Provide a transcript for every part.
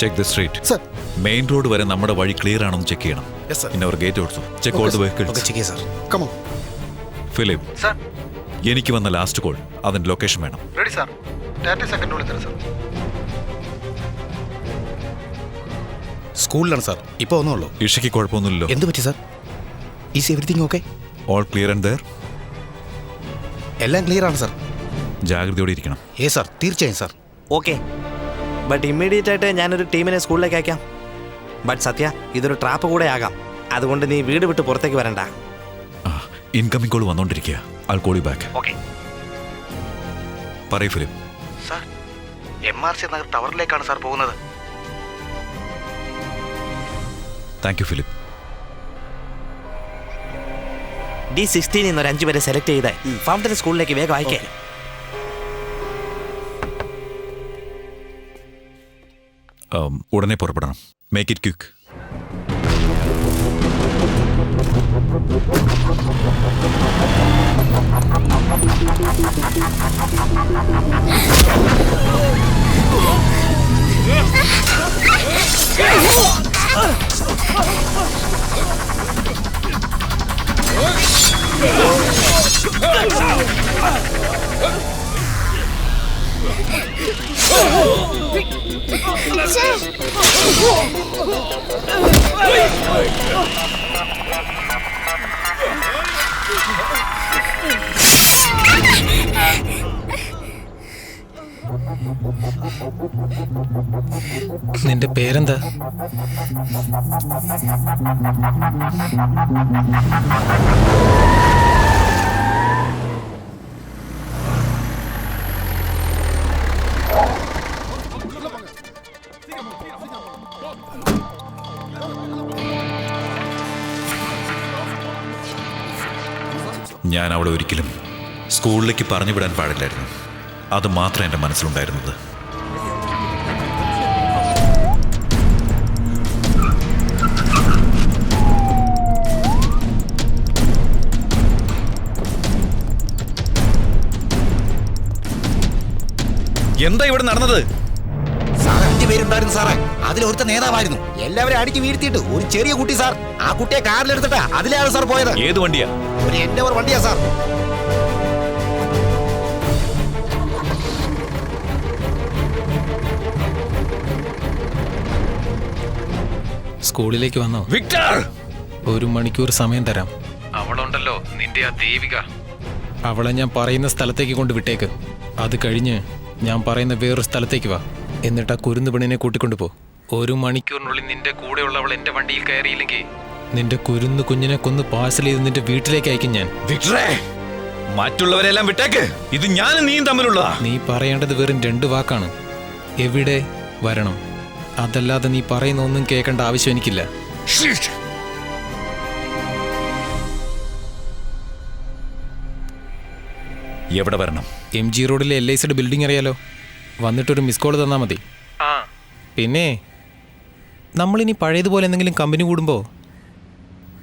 Check the street sir main road വരെ നമ്മുടെ വഴി ക്ലിയർ ആണെന്ന് ചെക്ക് ചെയ്യണം. യെസ് സർ പിന്നെ അവർ ഗേറ്റ് ഓടിച്ചു. Check all the vehicles check sir come on Philip sir എനിക്ക് വന്ന ലാസ്റ്റ് കോൾ അതിന്റെ ലൊക്കേഷൻ വേണം. റെഡി സാർ തേർട്ടി സെക്കൻഡിനുള്ളിൽ തരാം സാർ സ്കൂളിലാണ് സാർ ഇപ്പോൾ ഒന്നുള്ളൂ ഇഷയ്ക്ക് കുഴപ്പമൊന്നുമില്ലല്ലോ. എന്ത് പറ്റി sir is everything okay all clear and there എല്ലാം ക്ലിയർ ആണ് സാർ ജാഗ്രതയോടെ ഇരിക്കണം. ഏ സാർ തീർച്ചയായും സാർ ഓക്കെ ബട്ട് ഇമ്മീഡിയറ്റ് ആയിട്ട് ഞാനൊരു ടീമിനെ സ്കൂളിലേക്ക് അയക്കാം. ബട്ട് സത്യ ഇതൊരു ട്രാപ്പ് കൂടെ ആകാം. അതുകൊണ്ട് നീ വീട് വിട്ട് പുറത്തേക്ക് വരണ്ട. ഇൻകമിംഗ് കോൾ വന്നോണ്ടിരിക്കുക ആൾ കോളി ബാക്ക് ഓക്കെ പറയൂ Philip sir M R C Nagar ടവറിലേക്കാണ് sir പോകുന്നത്. താങ്ക് യു ഫിലിപ്പ് ഡി സിക്സ്റ്റീനിൽ നിന്ന് ഒരു അഞ്ചു പേരെ സെലക്ട് ചെയ്ത് ഫൗണ്ടൻ സ്കൂളിലേക്ക് വേഗം അയക്കേ. ഉടനെ പുറപ്പെടണം. മേക്ക് ഇറ്റ് ക്വിക്ക് നിന്റെ പേരെന്താ? ഞാൻ അവളെ ഒരിക്കലും സ്കൂളിലേക്ക് പറഞ്ഞു വിടാൻ പാടില്ലായിരുന്നു. അത് മാത്രം എന്റെ മനസ്സിലുണ്ടായിരുന്നത്. എന്താ ഇവിടെ നടന്നത്? സാർ അഞ്ചു പേരുണ്ടായിരുന്നു സാറേ. അതിൽ ഒരുത്ത നേതാവായിരുന്നു. എല്ലാവരും അടിച്ചു വീഴ്ത്തിയിട്ട് ഒരു ചെറിയ കുട്ടി സാർ. ആ കുട്ടിയെ കാറിലെടുത്തിട്ടാ അതിലാണ് സാർ പോയത്. ഏത് വണ്ടിയാ? ഒരു എന്റെ ഒരു വണ്ടിയാ സാർ. സ്കൂളിലേക്ക് വന്നോ? വിക്ടർ! ഒരു മണിക്കൂർ സമയം തരാം. അവളുണ്ടല്ലോ നിന്റെ ആ ദേവിക. അവളെ ഞാൻ പറയുന്ന സ്ഥലത്തേക്ക് കൊണ്ട് വിട്ടേക്ക്. അത് കഴിഞ്ഞ് ഞാൻ പറയുന്ന വേറൊരു സ്ഥലത്തേക്ക് വാ. എന്നിട്ട് ആ കുരുന്ന് പെണ്ണിനെ കൂട്ടിക്കൊണ്ടു പോ. ഒരു മണിക്കൂറിനുള്ളിൽ നിന്റെ കൂടെയുള്ളവൾ എന്റെ വണ്ടിയിൽ കയറിയില്ലെങ്കിൽ നിന്റെ കുരുന്ന് കുഞ്ഞിനെ കൊന്ന് പാഴ്സൽ ചെയ്ത് നിന്റെ വീട്ടിലേക്ക് അയക്കും ഞാൻ. വിക്ടറേ മറ്റുള്ളവരെല്ലാം വിട്ടേക്ക്. ഇത് ഞാനും നീയും തമ്മിലുള്ളതാ നീ പറയേണ്ടത് വെറും രണ്ട് വാക്കാണ്. എവിടെ വരണം? അതല്ലാതെ നീ പറയുന്ന ഒന്നും കേൾക്കേണ്ട ആവശ്യം എനിക്കില്ല. എവിടെ വരണം? എം ജി റോഡിലെ എൽ ഐ സിയുടെ ബിൽഡിംഗ് അറിയാലോ? വന്നിട്ടൊരു മിസ് കോൾ തന്നാൽ മതി. പിന്നെ നമ്മളിനി പഴയതുപോലെ എന്തെങ്കിലും കമ്പനി കൂടുമ്പോൾ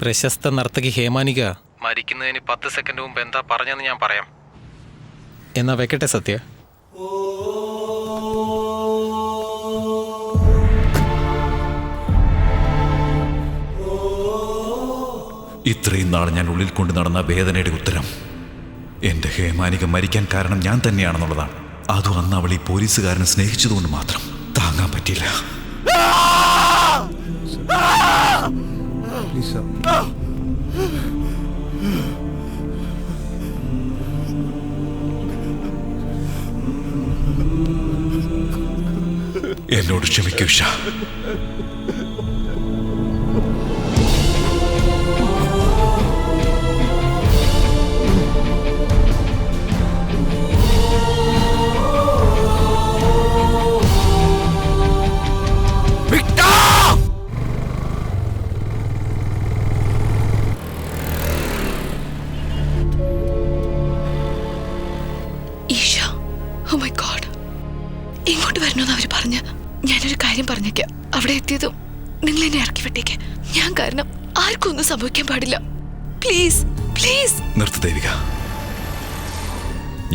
പ്രശസ്ത നർത്തകി ഹേമാനിക മരിക്കുന്നതിന് പത്ത് സെക്കൻഡ് മുമ്പ് എന്താ പറഞ്ഞെന്ന് ഞാൻ പറയാം. എന്നാ വെക്കട്ടെ സത്യ? ഇത്രയും നാൾ ഞാൻ ഉള്ളിൽ കൊണ്ട് നടന്ന വേദനയുടെ ഉത്തരം. എന്റെ ഹേമാനിക മരിക്കാൻ കാരണം ഞാൻ തന്നെയാണെന്നുള്ളതാണ്. അതും അന്ന് അവൾ ഈ പോലീസുകാരനെ സ്നേഹിച്ചതുകൊണ്ട് മാത്രം? താങ്ങാൻ പറ്റില്ല എന്നോട് ക്ഷമിക്കൂ ഷാ അവർ പറഞ്ഞ് ഞാനൊരു കാര്യം പറഞ്ഞേക്കാം. അവിടെ എത്തിയതും നിങ്ങൾ എന്നെ ഇറക്കി വിട്ടേക്ക്. ഞാൻ കാരണം ആർക്കും ഒന്നും സംഭവിക്കാൻ പാടില്ല. പ്ലീസ് പ്ലീസ് നിർത്തു ദേവിക.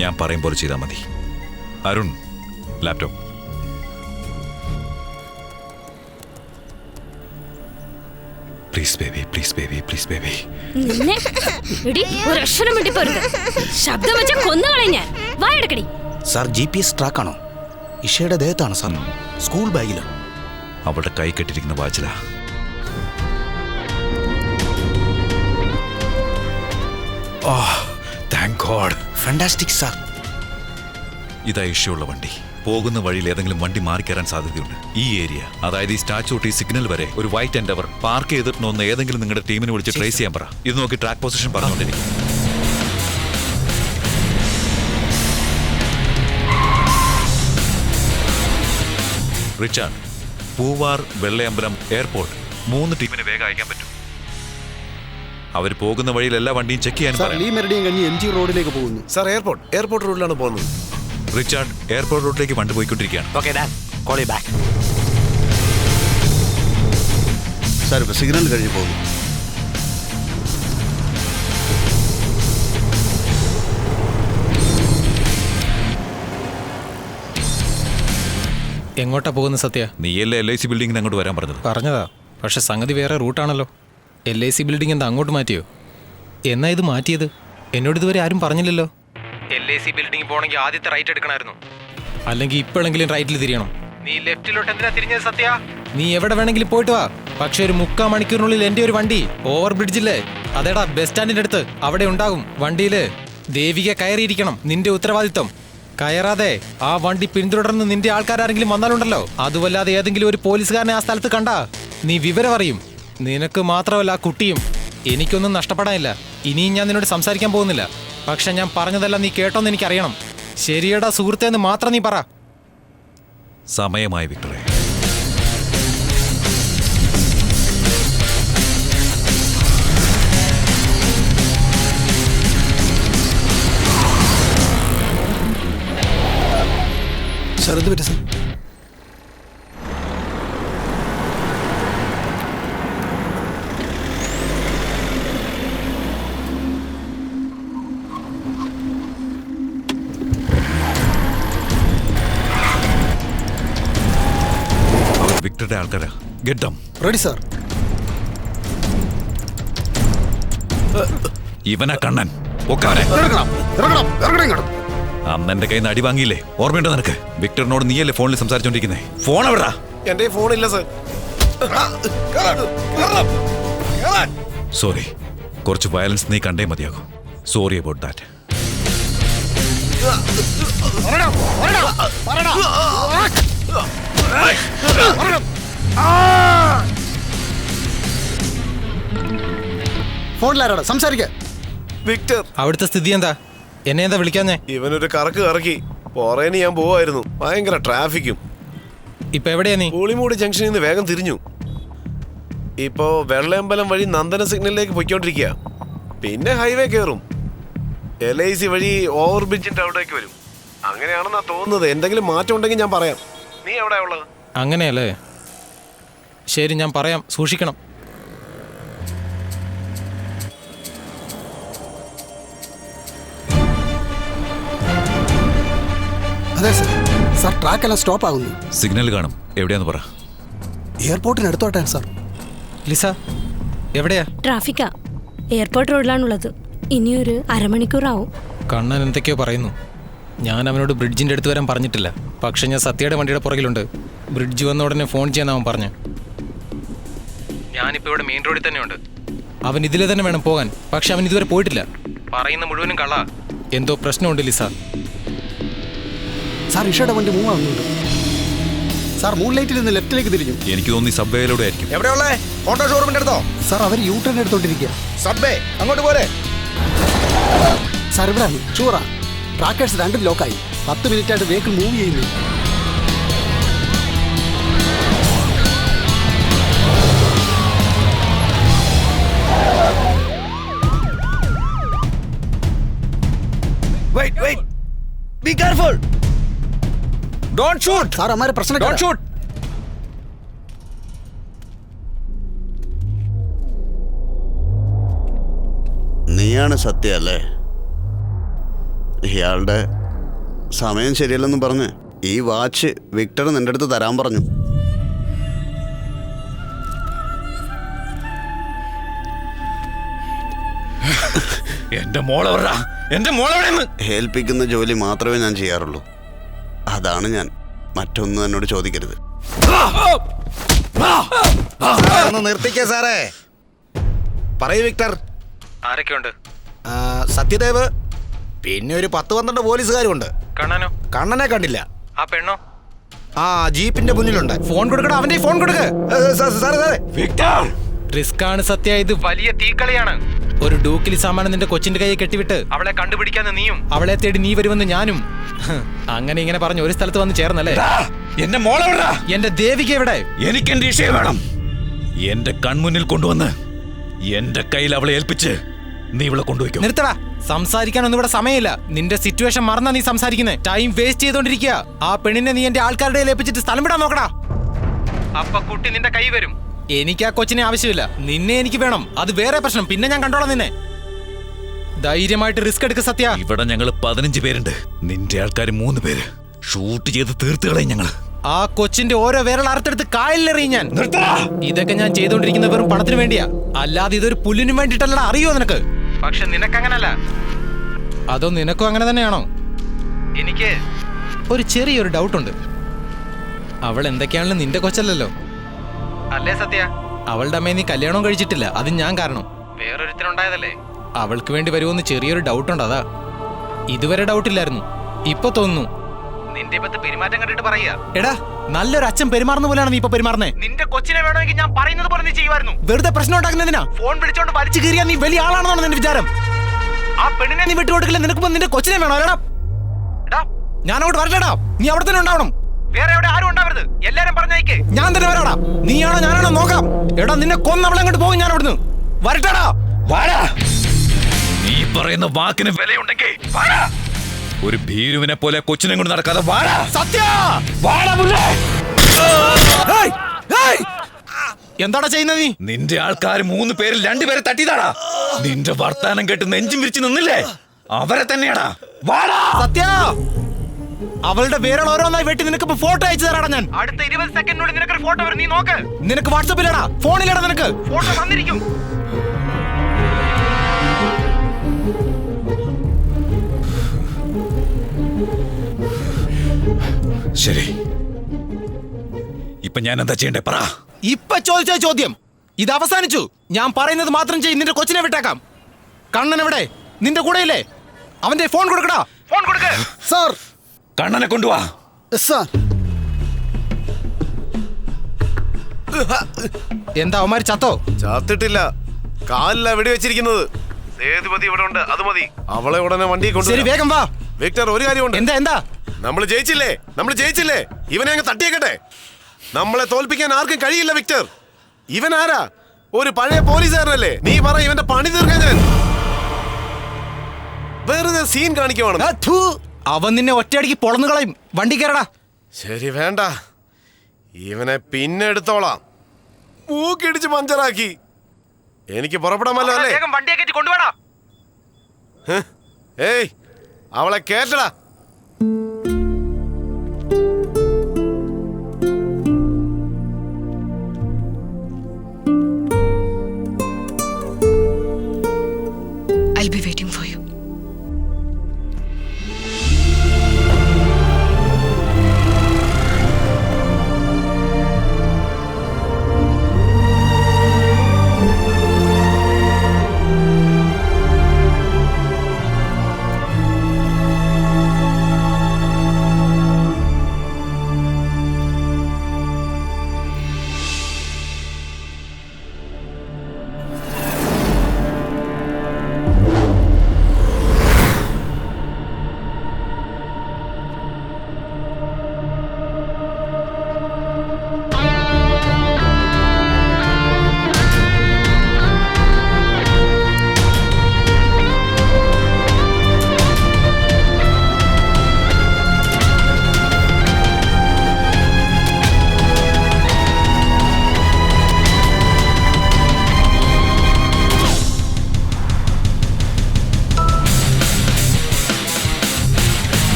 ഞാൻ പറയും പോലെ ചെയ്താൽ മതി. Arun laptop please baby please baby please baby നിന്നെ? ശബ്ദം വെച്ച കൊന്നു ഞാൻ. സാർ ജി പി എസ് ഇഷയുടെ ദേഹത്താണ് സാർ. സ്കൂൾ ബാഗിൽ. അവളുടെ കൈ കെട്ടിരിക്കുന്ന വാച്ചിലാ oh thank God fantastic sir ഇതാ ഇഷയുള്ള വണ്ടി. പോകുന്ന വഴിയിൽ ഏതെങ്കിലും വണ്ടി മാറി കയറാൻ സാധ്യതയുണ്ട്. ഈ ഏരിയ അതായത് ഈ സ്റ്റാച്ചു തൊട്ട് ഈ സിഗ്നൽ വരെ ഒരു വൈറ്റ് എൻഡവർ പാർക്ക് ചെയ്തിട്ടുണ്ടോ എന്ന് ഏതെങ്കിലും നിങ്ങളുടെ ടീമിനെ വിളിച്ച് ട്രേസ് ചെയ്യാൻ പറ. ഇത് നോക്കി ട്രാക്ക് പൊസിഷൻ പറഞ്ഞുകൊണ്ടിരിക്കും. Richard Poovar Vellayambalam airport. മൂന്ന് ടീമിന് വേഗം അയക്കാൻ പറ്റും. അവർ പോകുന്ന വഴിയിൽ എല്ലാ വണ്ടിയും ചെക്ക് ചെയ്യാൻ സാർ പറയാം. ലീ മെറിഡിയൻ കഴിഞ്ഞ് എം ജി റോഡിലേക്ക് പോകുന്നു. സാർ എയർപോർട്ട് എയർപോർട്ട് റോഡിലാണ് പോകുന്നത്. റിച്ചാർഡ് എയർപോർട്ട് റോഡിലേക്ക് വണ്ടി പോയിക്കൊണ്ടിരിക്കുകയാണ്. Okay then call back sir ഇപ്പൊ സിഗ്നൽ കഴിഞ്ഞ് പോകുന്നു. എങ്ങോട്ടാ പോകുന്ന സത്യ? നീയല്ലേ എൽ ഐ സി ബിൽഡിംഗിന് അങ്ങോട്ട് വരാൻ പറഞ്ഞത്? പറഞ്ഞതാ. പക്ഷെ സംഗതി വേറെ റൂട്ടാണല്ലോ. എൽ ഐ സി ബിൽഡിംഗ് എന്താ അങ്ങോട്ട് മാറ്റിയോ? എന്നാ ഇത് മാറ്റിയത്? എന്നോട് ഇതുവരെ ആരും പറഞ്ഞില്ലല്ലോ. എൽ ഐ സി ബിൽഡിംഗ് പോണെങ്കിൽ ആദ്യത്തെ റൈറ്റ് എടുക്കണമായിരുന്നു. അല്ലെങ്കിൽ ഇപ്പോഴെങ്കിലും റൈറ്റിൽ തിരിയണം. നീ ലെഫ്റ്റിലോട്ട് എന്തിനാ തിരിഞ്ഞത് സത്യ? നീ എവിടെ വേണമെങ്കിലും പോയിട്ട് വാ. പക്ഷെ ഒരു മുക്കാ മണിക്കൂറിനുള്ളിൽ എന്റെ ഒരു വണ്ടി ഓവർ ബ്രിഡ്ജില്ലേ അതേടാ ബസ് സ്റ്റാൻഡിന്റെ അടുത്ത്. അവിടെ ഉണ്ടാകും വണ്ടിയിൽ. ദേവിക കയറിയിരിക്കണം. നിന്റെ ഉത്തരവാദിത്വം. കയറാതെ. ആ വണ്ടി പിന്തുടർന്ന് നിന്റെ ആൾക്കാരാരെങ്കിലും വന്നാലുണ്ടല്ലോ. അതുവല്ലാതെ ഏതെങ്കിലും ഒരു പോലീസുകാരനെ ആ സ്ഥലത്ത് കണ്ട. നീ വിവരം അറിയും. നിനക്ക് മാത്രമല്ല ആ കുട്ടിയും. എനിക്കൊന്നും നഷ്ടപ്പെടാനില്ല. ഇനിയും ഞാൻ നിന്നോട് സംസാരിക്കാൻ പോകുന്നില്ല. പക്ഷെ ഞാൻ പറഞ്ഞതെല്ലാം നീ കേട്ടോന്ന് എനിക്കറിയണം. ശരിയടാ സുഹൃത്തേന്ന് മാത്രം നീ പറ. സമയമായി വിക്ടറെ. സാർ എന്ത് പറ്റും സാർ? വിക്ടറുടെ ആൾക്കാരാ. ഗെഡം റെഡി സാർ. ഇവനാ കണ്ണൻ. ഒക്കാരെ ഇറങ്ങണം ഇറങ്ങണം ഇറങ്ങണം അന്ന് എന്റെ കയ്യിൽ നിന്ന് അടി വാങ്ങിയില്ലേ? ഓർമ്മയുണ്ടോ നിനക്ക്? വിക്ടറിനോട് നീയല്ലേ ഫോണിൽ സംസാരിച്ചോണ്ടിരിക്കുന്നേ? ഫോൺ എവിടാ? എന്റെ ഫോണില്ല സർ. സോറി കുറച്ച് വയലൻസ് നീ കണ്ടേ മതിയാകും. സോറി അബൌട്ട് ദാറ്റ് ഫോണിലാരാടാ? സംസാരിക്ക. വിക്ടർ. അവിടുത്തെ സ്ഥിതി എന്താ? എന്നെ എന്താ വിളിക്കാഞ്ഞേ? ഇവനൊരു കറക്ക് കറക്കി. പുറേന് ഞാൻ പോവായിരുന്നു. ഭയങ്കര ട്രാഫിക്കും. ഇപ്പൊ എവിടെയാ നീ? പൂളിമൂട് ജംഗ്ഷനിൽ നിന്ന് വേഗം തിരിഞ്ഞു. ഇപ്പോ വെള്ളയമ്പലം വഴി നന്ദന സിഗ്നലിലേക്ക് പൊയ്ക്കൊണ്ടിരിക്കുക പിന്നെ ഹൈവേ കയറും എൽ ഐ സി വഴി ഓവർ ബ്രിഡ്ജിന്റെ അവിടേക്ക് വരും. അങ്ങനെയാണെന്നാ തോന്നുന്നത്. എന്തെങ്കിലും മാറ്റം ഉണ്ടെങ്കിൽ ഞാൻ പറയാം. നീ എവിടെയാ ഉള്ളത്? അങ്ങനെയല്ലേ? ശരി ഞാൻ പറയാം. സൂക്ഷിക്കണം. സാർ ട്രാക്ക് എല്ലാം സ്റ്റോപ്പ് ആകുന്നു. സിഗ്നൽ കാണും. എവിടെയാന്ന് പറ. എയർപോർട്ടിന് അടുത്തോട്ടാണ് സാർ. ലിസ എവിടെയാ? ട്രാഫിക്കാ. എയർപോർട്ട് റോഡിലാണുള്ളത് ഇനിയൊരു അരമണിക്കൂറാവും. കണ്ണൻ എന്തൊക്കെയോ പറയുന്നു. ഞാൻ അവനോട് ബ്രിഡ്ജിന്റെ അടുത്ത് വരാൻ പറഞ്ഞിട്ടില്ല. പക്ഷെ ഞാൻ സത്യയുടെ വണ്ടിയുടെ പുറകിലുണ്ട്. ബ്രിഡ്ജ് വന്ന ഉടനെ ഫോൺ ചെയ്യാൻ അവൻ പറഞ്ഞു. ഞാനിപ്പോ ഇവിടെ മെയിൻ റോഡിൽ തന്നെയുണ്ട്. അവൻ ഇതിലെ തന്നെ വേണം പോകാൻ. പക്ഷെ അവൻ ഇതുവരെ പോയിട്ടില്ല. പറയുന്ന മുഴുവനും കള എന്തോ പ്രശ്നമുണ്ട് ലിസ. സാർ ഇഷയുടെ വണ്ടി മൂവ് ആവുന്നുണ്ട്. സാർ മൂൺ ലൈറ്റിൽ നിന്ന് ലെഫ്റ്റിലേക്ക് തിരിഞ്ഞു. എനിക്ക് തോന്നി സബ്വേയിലൂടെ ആയിരിക്കും. എവിടെയുള്ളേ? ഓട്ടോ ഷോറൂമിന്റെ അടുത്തോ? സാർ അവർ യൂ ടേൺ എടുത്തോണ്ടിരിക്കുക സബ്വേ അങ്ങോട്ട് പോരെ. സാർ ഇവിടെയാണ് ഷൂറാ ട്രാക്കേഴ്സ് രണ്ടും ലോക്കായി പത്ത് മിനിറ്റ് ആയിട്ട് വെഹിക്കിൾ മൂവ് ചെയ്യുന്നു ഷൂട്ട് സാർ അമ്മാരെ പ്രശ്നം ഡോണ്ട് ഷൂട്ട് നീയാണ് സത്യ അല്ലേ? ഇയാളുടെ സമയം ശരിയല്ലെന്ന് പറഞ്ഞ് ഈ വാച്ച് വിക്ടർ നിന്റെ അടുത്ത് തരാൻ പറഞ്ഞു. എന്റെ മോളെവരാ എന്റെ മോളെവിടെ ഏൽപ്പിക്കുന്ന ജോലി മാത്രമേ ഞാൻ ചെയ്യാറുള്ളൂ. അതാണ് ഞാൻ. മറ്റൊന്നും എന്നോട് ചോദിക്കരുത്. ഒന്ന് നിർത്തിക്കേ സാറേ. പറയൂ വിക്ടർ. ആരൊക്കെയുണ്ട്? ആ, സത്യദേവ് പിന്നെ ഒരു പത്ത് പന്ത്രണ്ട് പോലീസുകാരും ഉണ്ട് കണ്ണനോ? കണ്ണനെ കണ്ടില്ല. ആ പെണ്ണോ? ആ ജീപ്പിന്റെ മുന്നിലുണ്ട്. ഫോൺ കൊടുക്കടാ അവന്റെ ഫോൺ കൊടുക്ക. സാറേ സാറേ. റിസ്ക് ആണ് സത്യ ഇത് വലിയ തീക്കളിയാണ്. ഒരു ഡൂക്കിലി സാമാനം നിന്റെ കൊച്ചിന്റെ കൈയെ കെട്ടിവിട്ട്. അവളെ കണ്ടുപിടിക്കാന്ന് നീയും. അവളെ തേടി നീ വരുമെന്ന് ഞാനും. അങ്ങനെ ഇങ്ങനെ പറഞ്ഞു ഒരു സ്ഥലത്ത് വന്ന് ചേർന്നല്ലേ? എന്റെ മോളെവിടാ എന്റെ ദേവിക എവിടെ? എനിക്ക് എന്റെ ഇഷയെ വേണം. എന്റെ കൺമുന്നിൽ കൊണ്ടുവന്ന് എന്റെ കയ്യിൽ അവളെ ഏൽപ്പിച്ച് നീ ഇവളെ കൊണ്ടുപോയി നിർത്തടാ സംസാരിക്കാനൊന്നും ഇവിടെ സമയമില്ല. നിന്റെ സിറ്റുവേഷൻ മറന്നാ നീ സംസാരിക്കുന്നത് ടൈം വേസ്റ്റ് ചെയ്തോണ്ടിരിക്കുക. ആ പെണ്ണിനെ നീ എന്റെ ആൾക്കാരുടെ ഏൽപ്പിച്ചിട്ട് സ്ഥലം വിടാൻ നോക്കടാ. അപ്പൊ കുട്ടി നിന്റെ കൈ വരും. എനിക്ക് ആ കൊച്ചിനെ ആവശ്യമില്ല. നിന്നെ എനിക്ക് വേണം. അത് വേറെ പ്രശ്നം. പിന്നെ ഞാൻ കണ്ടോളാം നിന്നെ. ധൈര്യമായിട്ട് റിസ്ക് എടുക്ക സത്യ. ഇവിടെ ഞങ്ങൾ പതിനഞ്ച് പേരുണ്ട്. നിന്റെ ആൾക്കാർ മൂന്ന് പേര്. ഷൂട്ട് ചെയ്ത് തീർത്ത് കളയും ഞങ്ങൾ. ആ കൊച്ചിന്റെ ഓരോ വിരൽ അറുത്തെടുത്ത് കായലിലെറിയും ഞാൻ. ഇതൊക്കെ ഞാൻ ചെയ്തോണ്ടിരിക്കുന്ന വെറും പണത്തിന് വേണ്ടിയാ. അല്ലാതെ ഇതൊരു പുല്ലിനും വേണ്ടിട്ടല്ല അറിയോ നിനക്ക്? പക്ഷെ നിനക്ക് അങ്ങനല്ല അതോ നിനക്കും അങ്ങനെ തന്നെയാണോ? എനിക്ക് ഒരു ചെറിയൊരു ഡൗട്ടുണ്ട്. അവൾ എന്തൊക്കെയാണെങ്കിലും നിന്റെ കൊച്ചല്ലല്ലോ. അല്ലേ സത്യ? അവളുടെ അമ്മയെ നീ കല്യാണവും കഴിച്ചിട്ടില്ല. അത് ഞാൻ കാരണം. വേറൊരുത്തരുണ്ടായതല്ലേ അവൾക്ക് വേണ്ടി വരുമെന്ന് ചെറിയൊരു ഡൗട്ട് ഉണ്ട് അതാ. ഇതുവരെ ഡൗട്ട് ഇല്ലായിരുന്നു ഇപ്പൊ തോന്നുന്നു. നിന്റെ ഇപ്പത്തെ പെരുമാറ്റം കണ്ടിട്ട് പറയാ എടാ നല്ലൊരു അച്ഛൻ പെരുമാറുന്ന പോലെയാണ് നീ ഇപ്പൊ പെരുമാറുന്നത് നിന്റെ കൊച്ചിനെ വേണമെങ്കിൽ ഞാൻ പറയുന്നത് പോലെ നീ ചെയ്യുമായിരുന്നു. വെറുതെ പ്രശ്നം ഉണ്ടാക്കുന്നതിനാ? ഫോൺ വിളിച്ചോണ്ട് വലിച്ചു കീറിയാ നീ വലിയ ആളാണെന്നാണ് നിന്റെ വിചാരം? ആ പെണ്ണിനെ നീ വിട്ടുകൊടുക്കില്ല നിനക്ക് നിന്റെ കൊച്ചിനെ വേണോ? അല്ലടാ. ഞാൻ അങ്ങോട്ട് വരലടാ നീ അവിടെ തന്നെ ഉണ്ടാവണം. വേറെ എവിടെ ആരും ഉണ്ടാവരുത് എല്ലാരും പറഞ്ഞേക്ക് ഞാൻ തന്നെ വരാടാ. നീയാണോ ഞാനാണോ നോക്കാം. എടാ നിന്നെ കൊന്നവളെ അങ്ങോട്ട് പോകും ഞാൻ അവിടുന്ന്. വരട്ടടാ. വാടാ. നീ പറയുന്ന വാക്കിന് വിലയുണ്ടെങ്കിൽ വാടാ. ഒരു ഭീരുവിനെ പോലെ കൊച്ചിനെ കൊണ്ട് നടക്കാതെ വാടാ. സത്യ. വാടാ പുല്ലേ ഏയ്! ഏയ്! എന്താടാ ചെയ്യുന്നത് നീ? നിന്റെ ആൾക്കാർ മൂന്ന് പേരിൽ രണ്ടുപേരെ തട്ടിയതാടാ. നിന്റെ വർത്താനം കേട്ട് നെഞ്ചും വിരിച്ചു നിന്നില്ലേ? അവരെ തന്നെയാടാ. വാടാ. സത്യ. അവളുടെ പേരാണ് ഓരോന്നായി വെട്ടി നിനക്ക് ഫോട്ടോ അയച്ചു തരാടാ ഞാൻ. അടുത്ത ഇരുപത് സെക്കൻഡിനുള്ളിൽ നിനക്കൊരു ഫോട്ടോ വരും നീ നോക്ക്. നിനക്ക് വാട്സപ്പിലടാ ഫോണിലടാ നിനക്ക്. ഫോട്ടോ വന്നിരിക്കും ശരി. ഇപ്പൊ ഞാൻ എന്താ ചെയ്യണ്ടേ? പറ. ഇപ്പൊ ചോദിച്ച ചോദ്യം. ഇത് അവസാനിച്ചു. ഞാൻ പറയുന്നത് മാത്രം ചെയ്യും നിന്റെ കൊച്ചിനെ വിട്ടേക്കാം. കണ്ണൻ എവിടെ? നിന്റെ കൂടെയില്ലേ? അവന്റെ ഫോൺ കൊടുക്കടാ. ഫോൺ കൊടുക്ക. സാർ കണ്ണനെ കൊണ്ടുവാ. സാർ. എന്താ അവന്മാര് ചത്തോ? ചാത്തിട്ടില്ല. കാലില വെടി വെച്ചിരിക്കുന്നത്. സേതുപതി ഇവിടെ ഉണ്ട്. അത് മതി. അവളെ ഉടനെ വണ്ടി ശരി വേഗം വാ. വിക്ടർ ഒരു കാര്യമുണ്ട്. എന്താ എന്താ? നമ്മൾ ജയിച്ചില്ലേ? നമ്മൾ ജയിച്ചില്ലേ? ഇവനെ അങ്ങ് തട്ടിയേക്കട്ടെ. നമ്മളെ തോൽപ്പിക്കാൻ ആർക്കും കഴിയില്ല വിക്ടർ. ഇവൻ ആരാ? ഒരു പഴയ പോലീസുകാരനല്ലേ? നീ പറ ഇവന്റെ പണി തീർക്കാൻ ഞാൻ. വെറുതെ സീൻ കാണിക്കുവാണ് ആ, ഥു. അവൻ നിന്നെ ഒറ്റയടിക്ക് പൊളന്നു കളയും. വണ്ടി കയറടാ. ശരി വേണ്ട. ഇവനെ പിന്നെ എടുത്തോളാം. മൂക്കിടിച്ച് പഞ്ചറാക്കി. എനിക്ക് പുറപ്പെടാമല്ലോ അല്ലേ? വണ്ടിയെ കയറ്റി കൊണ്ടുപോടാ. ഏയ് അവളെ കേട്ടടാ